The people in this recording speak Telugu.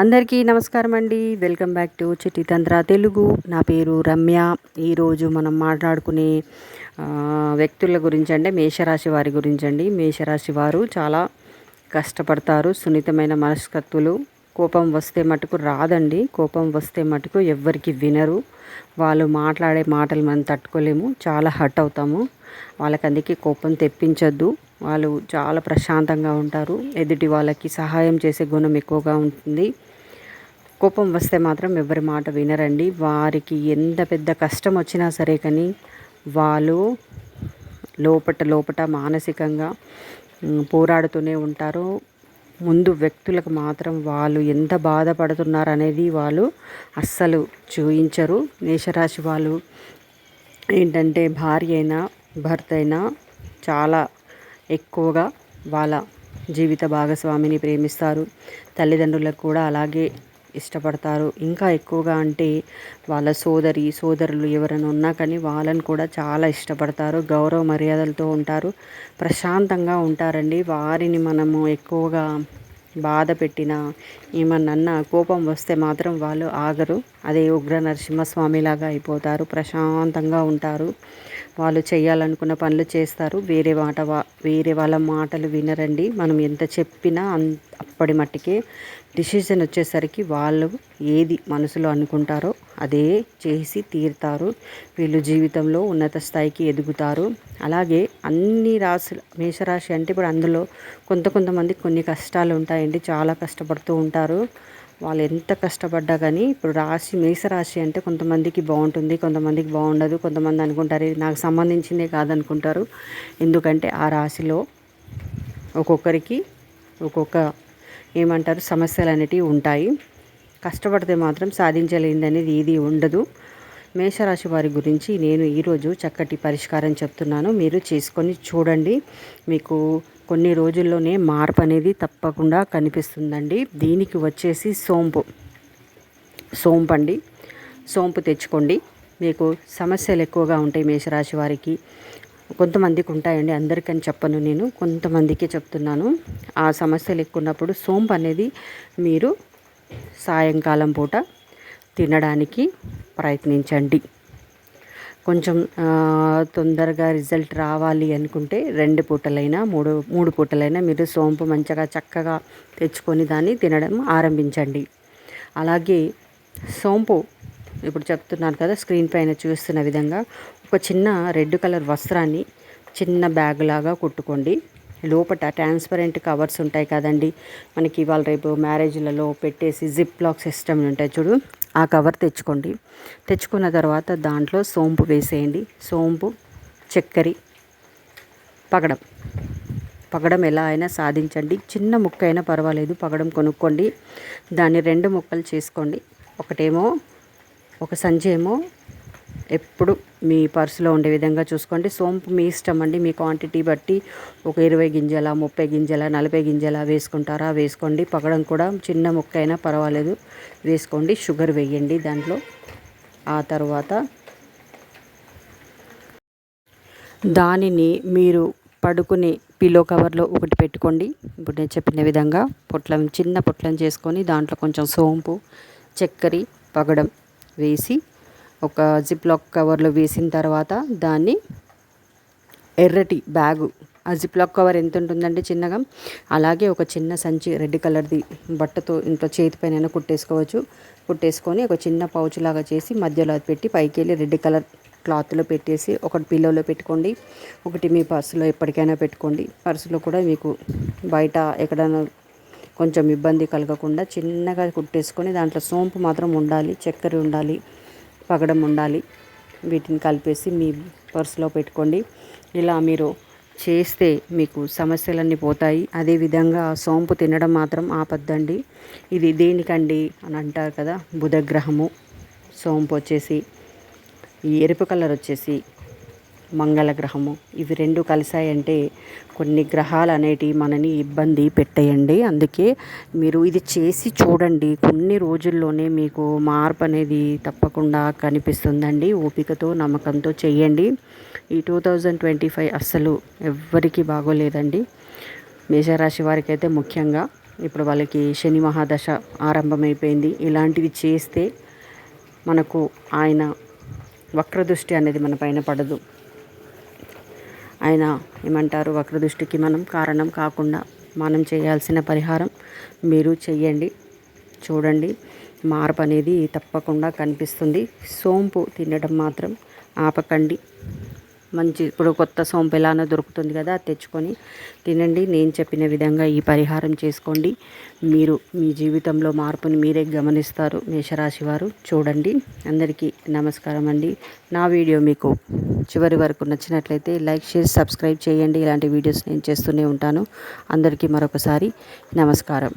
అందరికీ నమస్కారం అండి. వెల్కమ్ బ్యాక్ టు చిట్టి తంత్ర తెలుగు. నా పేరు రమ్య. ఈరోజు మనం మాట్లాడుకునే వ్యక్తుల గురించి అంటే మేషరాశి వారి గురించి అండి. మేషరాశి వారు చాలా కష్టపడతారు. సున్నితమైన మనస్కత్తులు కోపం వస్తే మటుకు రాదండి. కోపం వస్తే మటుకు ఎవ్వరికి వినరు. వాళ్ళు మాట్లాడే మాటలు మనం తట్టుకోలేము. చాలా హర్ట్ అవుతాము. వాళ్ళకి అందుకే కోపం తెప్పించొద్దు. వాళ్ళు చాలా ప్రశాంతంగా ఉంటారు. ఎదుటి వాళ్ళకి సహాయం చేసే గుణం ఎక్కువగా ఉంటుంది. కోపం వస్తే మాత్రం ఎవరి మాట వినరండి. వారికి ఎంత పెద్ద కష్టం వచ్చినా సరే కానీ వాళ్ళు లోపట లోపట మానసికంగా పోరాడుతూనే ఉంటారు. ముందు వ్యక్తులకు మాత్రం వాళ్ళు ఎంత బాధపడుతున్నారు అనేది వాళ్ళు అస్సలు చూయించరు. మేషరాశి వాళ్ళు ఏంటంటే భార్య అయినా భర్త అయినా చాలా ఎక్కువగా వాళ్ళ జీవిత భాగస్వామిని ప్రేమిస్తారు. తల్లిదండ్రులకు కూడా అలాగే ఇష్టపడతారు. ఇంకా ఎక్కువగా అంటే వాళ్ళ సోదరి సోదరులు ఎవరైనా ఉన్నా కానీ వాళ్ళని కూడా చాలా ఇష్టపడతారు. గౌరవ మర్యాదలతో ఉంటారు. ప్రశాంతంగా ఉంటారండి. వారిని మనము ఎక్కువగా బాధ పెట్టినా ఏమన్నా కోపం వస్తే మాత్రం వాళ్ళు ఆగరు. అదే ఉగ్ర నరసింహస్వామిలాగా అయిపోతారు. ప్రశాంతంగా ఉంటారు. వాళ్ళు చేయాలనుకున్న పనులు చేస్తారు. వేరే మాట వా వేరే వాళ్ళ మాటలు వినరండి. మనం ఎంత చెప్పినా అంత అప్పటి మట్టికి డిసిషన్ వచ్చేసరికి వాళ్ళు ఏది మనసులో అనుకుంటారో అదే చేసి తీరుతారు. వీళ్ళు జీవితంలో ఉన్నత స్థాయికి ఎదుగుతారు. అలాగే అన్ని రాశులు మేషరాశి అంటే ఇప్పుడు అందులో కొంత కొంతమంది కొన్ని కష్టాలు ఉంటాయండి. చాలా కష్టపడుతూ ఉంటారు. వాళ్ళు ఎంత కష్టపడ్డా కానీ ఇప్పుడు రాశి మేషరాశి అంటే కొంతమందికి బాగుంటుంది కొంతమందికి బాగుండదు కొంతమంది అనుకుంటారు ఇది నాకు సంబంధించిందే కాదనుకుంటారు. ఎందుకంటే ఆ రాశిలో ఒక్కొక్కరికి ఒక్కొక్క ఏమంటారు సమస్యలు అనేటివి ఉంటాయి. కష్టపడితే మాత్రం సాధించలేనిది అనేది ఏది ఉండదు. మేషరాశి వారి గురించి నేను ఈరోజు చక్కటి పరిష్కారం చెప్తున్నాను. మీరు చేసుకొని చూడండి. మీకు కొన్ని రోజుల్లోనే మార్పు అనేది తప్పకుండా కనిపిస్తుందండి. దీనికి వచ్చేసి సోంపు. సోంపు అండి. సోంపు తెచ్చుకోండి. మీకు సమస్యలు ఎక్కువగా ఉంటాయి మేషరాశి వారికి. కొంతమందికి ఉంటాయండి అందరికని చెప్పను నేను కొంతమందికే చెప్తున్నాను. ఆ సమస్యలు ఎక్కువ ఉన్నప్పుడు సోంపు అనేది మీరు సాయంకాలం పూట తినడానికి ప్రయత్నించండి. కొంచెం తొందరగా రిజల్ట్ రావాలి అనుకుంటే రెండు పూటలైనా మూడు మూడు పూటలైనా మీరు సోంపు మంచిగా చక్కగా తెచ్చుకొని దాన్ని తినడం ఆరంభించండి. అలాగే సోంపు ఇప్పుడు చెప్తున్నాను కదా స్క్రీన్ పైన చూస్తున్న విధంగా ఒక చిన్న రెడ్ కలర్ వస్త్రాన్ని చిన్న బ్యాగ్ లాగా కుట్టుకోండి. లోపల ట్రాన్స్పరెంట్ కవర్స్ ఉంటాయి కదండి. మనకి ఇవాళ రేపు మ్యారేజ్లలో పెట్టేసి జిప్ లాక్ సిస్టమ్ ఉంటాయి చూడు ఆ కవర్ తెచ్చుకోండి. తెచ్చుకున్న తర్వాత దాంట్లో సోంపు వేసేయండి. సోంపు చక్కెర పగడం. పగడం ఎలా అయినా సాధించండి. చిన్న ముక్క అయినా పర్వాలేదు పగడం కొనుక్కోండి. దాన్ని రెండు ముక్కలు చేసుకోండి. ఒకటేమో ఒక సంజేమో ఎప్పుడు మీ పర్సులో ఉండే విధంగా చూసుకోండి. సోంపు మీ ఇష్టం అండి. మీ క్వాంటిటీ బట్టి ఒక ఇరవై గింజల ముప్పై గింజల నలభై గింజల వేసుకుంటారా? వేసుకోండి. పగడం కూడా చిన్న ముక్క అయినా పర్వాలేదు. వేసుకోండి. షుగర్ వేయండి దాంట్లో. ఆ తర్వాత దానిని మీరు పడుకునే పిల్లో కవర్లో ఒకటి పెట్టుకోండి. ఇప్పుడు నేను చెప్పిన విధంగా పొట్లం చిన్న పొట్లం చేసుకొని దాంట్లో కొంచెం సోంపు చక్కెర పగడం వేసి ఒక జిప్ లాక్ కవర్లో వేసిన తర్వాత దాన్ని ఎర్రటి బ్యాగు ఆ జిప్ లాక్ కవర్ ఎంత ఉంటుందంటే చిన్నగా అలాగే ఒక చిన్న సంచి రెడ్ కలర్ది బట్టతో ఇంట్లో చేతి పైన కుట్టేసుకోవచ్చు. కుట్టేసుకొని ఒక చిన్న పౌచ్ లాగా చేసి మధ్యలో అది పెట్టి పైకి వెళ్ళి రెడ్ కలర్ క్లాత్లో పెట్టేసి ఒకటి పిల్లోలో పెట్టుకోండి. ఒకటి మీ పర్సులో ఎప్పటికైనా పెట్టుకోండి. పర్సులో కూడా మీకు బయట ఎక్కడైనా కొంచెం ఇబ్బంది కలగకుండా చిన్నగా కుట్టేసుకొని దాంట్లో సోంపు మాత్రం ఉండాలి చక్కెర ఉండాలి పగడం ఉండాలి. వీటిని కలిపేసి మీ పర్సులో పెట్టుకోండి. ఇలా మీరు చేస్తే మీకు సమస్యలన్నీ పోతాయి. అదేవిధంగా సోంపు తినడం మాత్రం ఆపద్దండి. ఇది దేనికండి అని అంటారు కదా బుధగ్రహము. సోంపు వచ్చేసి ఈ ఎరుపు కలర్ వచ్చేసి మంగళ గ్రహము ఇవి రెండు కలిసాయంటే కొన్ని గ్రహాలు అనేటివి మనని ఇబ్బంది పెట్టేయండి. అందుకే మీరు ఇది చేసి చూడండి. కొన్ని రోజుల్లోనే మీకు మార్పు అనేది తప్పకుండా కనిపిస్తుందండి. ఓపికతో నమ్మకంతో చేయండి. ఈ టూ థౌజండ్ ట్వంటీ ఫైవ్ అస్సలు ఎవ్వరికీ బాగోలేదండి. మేషరాశి వారికి అయితే ముఖ్యంగా ఇప్పుడు వాళ్ళకి శని మహాదశ ఆరంభమైపోయింది. ఇలాంటివి చేస్తే మనకు ఆయన వక్రదృష్టి అనేది మన పైన పడదు. ఆయన ఏమంటారు వక్రదృష్టికి మనం కారణం కాకుండా మనం చేయాల్సిన పరిహారం మీరు చెయ్యండి చూడండి. మార్పు అనేది తప్పకుండా కనిపిస్తుంది. సోంపు తినడం మాత్రం ఆపకండి. మంచి ఇప్పుడు కొత్త సోంపు ఎలానో దొరుకుతుంది కదా అది తెచ్చుకొని తినండి. నేను చెప్పిన విధంగా ఈ పరిహారం చేసుకోండి. మీరు మీ జీవితంలో మార్పుని మీరే గమనిస్తారు మేషరాశి వారు. చూడండి. అందరికీ నమస్కారం అండి. నా వీడియో మీకు చివరి వరకు నచ్చినట్లయితే లైక్ షేర్ సబ్స్క్రైబ్ చేయండి. ఇలాంటి వీడియోస్ నేను చేస్తూనే ఉంటాను. అందరికీ మరొకసారి నమస్కారం.